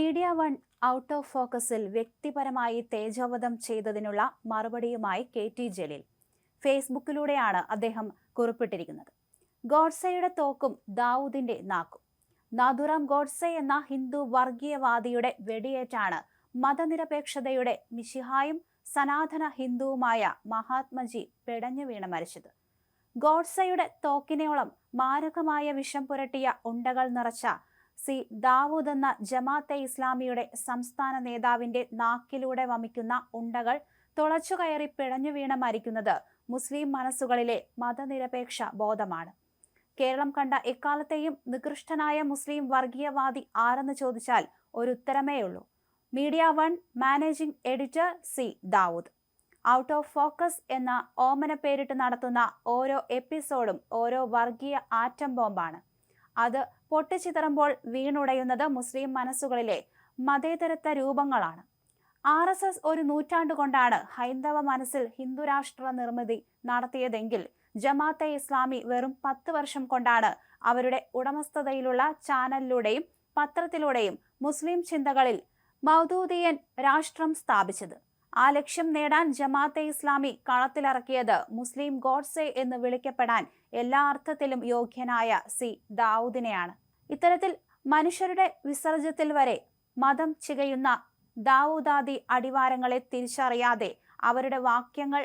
Media one out of ഫോക്കസിൽ വ്യക്തിപരമായി തേജോവധം ചെയ്തതിനുള്ള മറുപടിയുമായി കെ ടി ജലീൽ. ഫേസ്ബുക്കിലൂടെയാണ് അദ്ദേഹം കുറിപ്പിട്ടിരിക്കുന്നത്. ഗോഡ്സയുടെ തോക്കും ദാവൂദിന്റെ നാക്കും. നാദുറാം ഗോഡ്സെ എന്ന ഹിന്ദു വർഗീയവാദിയുടെ വെടിയേറ്റാണ് മതനിരപേക്ഷതയുടെ മിശിഹായും സനാതന ഹിന്ദുവുമായ മഹാത്മജി പെടഞ്ഞു വീണ് മരിച്ചത്. ഗോഡ്സയുടെ തോക്കിനോളം മാരകമായ വിഷം പുരട്ടിയ ഉണ്ടകൾ നിറച്ച സി ദാവൂദ് എന്ന ജമാഅത്തെ ഇസ്ലാമിയുടെ സംസ്ഥാന നേതാവിന്റെ നാക്കിലൂടെ വമിക്കുന്ന ഉണ്ടകൾ തുളച്ചുകയറി പിഴഞ്ഞു വീണ മരിക്കുന്നത് മുസ്ലിം മനസ്സുകളിലെ മതനിരപേക്ഷ ബോധമാണ്. കേരളം കണ്ട എക്കാലത്തെയും നികൃഷ്ടനായ മുസ്ലിം വർഗീയവാദി ആരെന്ന് ചോദിച്ചാൽ ഒരു ഉത്തരമേയുള്ളൂ media one managing editor C Dawood. Out of focus എന്ന ഓമന പേരിട്ട് നടത്തുന്ന ഓരോ എപ്പിസോഡും ഓരോ വർഗീയ ആറ്റം ബോംബാണ്. അത് പൊട്ടിച്ചിതറുമ്പോൾ വീണുടയുന്നത് മുസ്ലിം മനസ്സുകളിലെ മതേതരത്വ രൂപങ്ങളാണ്. ആർ എസ് എസ് ഒരു നൂറ്റാണ്ടുകൊണ്ടാണ് ഹൈന്ദവ മനസ്സിൽ ഹിന്ദുരാഷ്ട്ര നിർമ്മിതി നടത്തിയതെങ്കിൽ ജമാഅത്തെ ഇസ്ലാമി വെറും പത്ത് വർഷം കൊണ്ടാണ് അവരുടെ ഉടമസ്ഥതയിലുള്ള ചാനലിലൂടെയും പത്രത്തിലൂടെയും മുസ്ലിം ചിന്തകളിൽ മൗദൂദിയൻ രാഷ്ട്രം സ്ഥാപിച്ചത്. ആ ലക്ഷ്യം നേടാൻ ജമാഅത്തെ ഇസ്ലാമി കളത്തിലിറക്കിയത് മുസ്ലിം ഗോഡ്സെ എന്ന് വിളിക്കപ്പെടാൻ എല്ലാ അർത്ഥത്തിലും യോഗ്യനായ സി ദാവൂദിനെയാണ്. ഇത്തരത്തിൽ മനുഷ്യരുടെ വിസർജ്യത്തിൽ വരെ മതം ചികയുന്ന ദാവൂദാദി അടിവാരങ്ങളെ തിരിച്ചറിയാതെ അവരുടെ വാക്യങ്ങൾ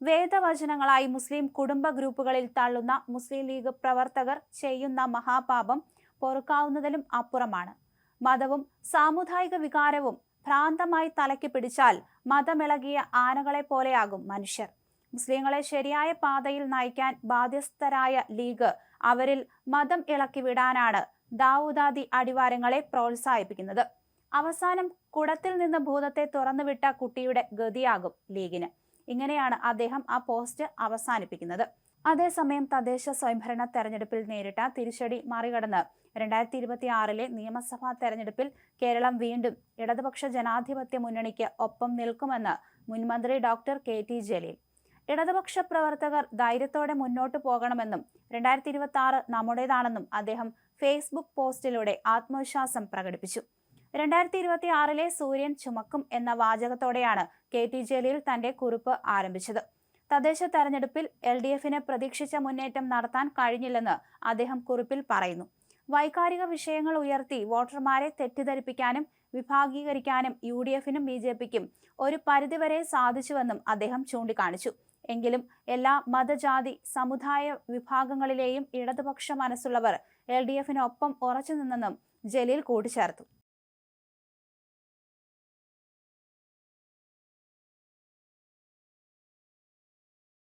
വേദവചനങ്ങളായി മുസ്ലിം കുടുംബ ഗ്രൂപ്പുകളിൽ തള്ളുന്ന മുസ്ലിം ലീഗ് പ്രവർത്തകർ ചെയ്യുന്ന മഹാപാപം പൊറുക്കാവുന്നതിലും അപ്പുറമാണ്. മതവും സാമുദായിക വികാരവും ഭ്രാന്തമായി തലയ്ക്ക് പിടിച്ചാൽ മതമിളകിയ ആനകളെ പോലെയാകും മനുഷ്യർ. മുസ്ലിങ്ങളെ ശരിയായ പാതയിൽ നയിക്കാൻ ബാധ്യസ്ഥരായ ലീഗ് അവരിൽ മതം ഇളക്കി വിടാനാണ് ദാവൂദാദി അടിവാരങ്ങളെ പ്രോത്സാഹിപ്പിക്കുന്നത്. അവസാനം കുടത്തിൽ നിന്ന് ഭൂതത്തെ തുറന്നുവിട്ട കുട്ടിയുടെ ഗതിയാകും ലീഗിന്. ഇങ്ങനെയാണ് അദ്ദേഹം ആ പോസ്റ്റ് അവസാനിപ്പിക്കുന്നത്. അതേസമയം തദ്ദേശ സ്വയംഭരണ തെരഞ്ഞെടുപ്പിൽ നേരിട്ട തിരിച്ചടി മറികടന്ന് രണ്ടായിരത്തി ഇരുപത്തി ആറിലെ നിയമസഭാ തെരഞ്ഞെടുപ്പിൽ കേരളം വീണ്ടും ഇടതുപക്ഷ ജനാധിപത്യ മുന്നണിക്ക് ഒപ്പം നിൽക്കുമെന്ന് മുൻമന്ത്രി ഡോക്ടർ കെ ടി ജലീൽ. ഇടതുപക്ഷ പ്രവർത്തകർ ധൈര്യത്തോടെ മുന്നോട്ട് പോകണമെന്നും രണ്ടായിരത്തി ഇരുപത്തി ആറ് നമ്മുടേതാണെന്നും അദ്ദേഹം ഫേസ്ബുക്ക് പോസ്റ്റിലൂടെ ആത്മവിശ്വാസം പ്രകടിപ്പിച്ചു. രണ്ടായിരത്തി ഇരുപത്തി ആറിലെ സൂര്യൻ ചുമക്കും എന്ന വാചകത്തോടെയാണ് കെ ടി ജലീൽ തന്റെ കുറിപ്പ് ആരംഭിച്ചത്. തദ്ദേശ തെരഞ്ഞെടുപ്പിൽ എൽ ഡി എഫിന് പ്രതീക്ഷിച്ച മുന്നേറ്റം നടത്താൻ കഴിഞ്ഞില്ലെന്ന് അദ്ദേഹം കുറിപ്പിൽ പറയുന്നു. വൈകാരിക വിഷയങ്ങൾ ഉയർത്തി വോട്ടർമാരെ തെറ്റിദ്ധരിപ്പിക്കാനും വിഭാഗീകരിക്കാനും യു ഡി എഫിനും ബി ജെ പിക്കും ഒരു പരിധിവരെ സാധിച്ചുവെന്നും അദ്ദേഹം ചൂണ്ടിക്കാണിച്ചു. എങ്കിലും എല്ലാ മതജാതി സമുദായ വിഭാഗങ്ങളിലെയും ഇടതുപക്ഷ മനസ്സുള്ളവർ എൽ ഡി എഫിനൊപ്പം ഉറച്ചു നിന്നെന്നും ജലീൽ കൂട്ടിച്ചേർത്തു.